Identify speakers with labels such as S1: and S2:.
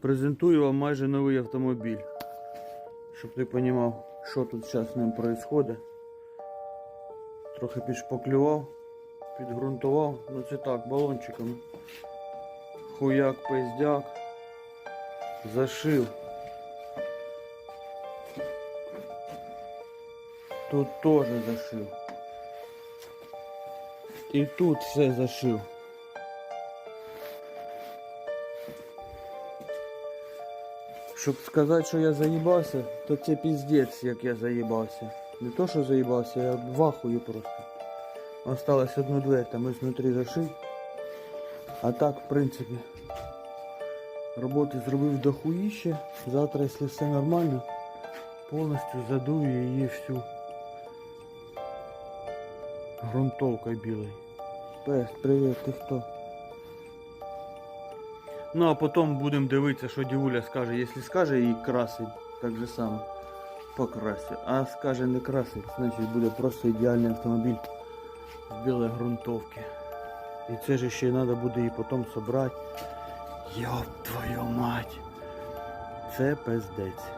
S1: Презентую вам майже новий автомобіль. Щоб ти розумів, що тут зараз з ним відбувається. Трохи підшпаклював, підґрунтував. Ну це так, балончиком. Хуяк, пиздяк. Зашив. Тут теж зашив. І тут все зашив. Щоб сказати, що я заїбався, то це піздець, як я заїбався. Не то, що заїбався, я в ахую просто. Осталось одну дверь, там ось внутрі зашив. А так, в принципі, роботи зробив до хуїще. Завтра, якщо все нормально, повністю задую її всю грунтовкою білою. Пес, привіт, ти хто? Ну а потім будемо дивитися, що дівуля скаже. Якщо скаже і красить, так же само покрасить. А скаже не красить, значить буде просто ідеальний автомобіль в білої грунтовці. І це ж ще треба буде її потім собрати. Йоп твою мать. Це пиздець.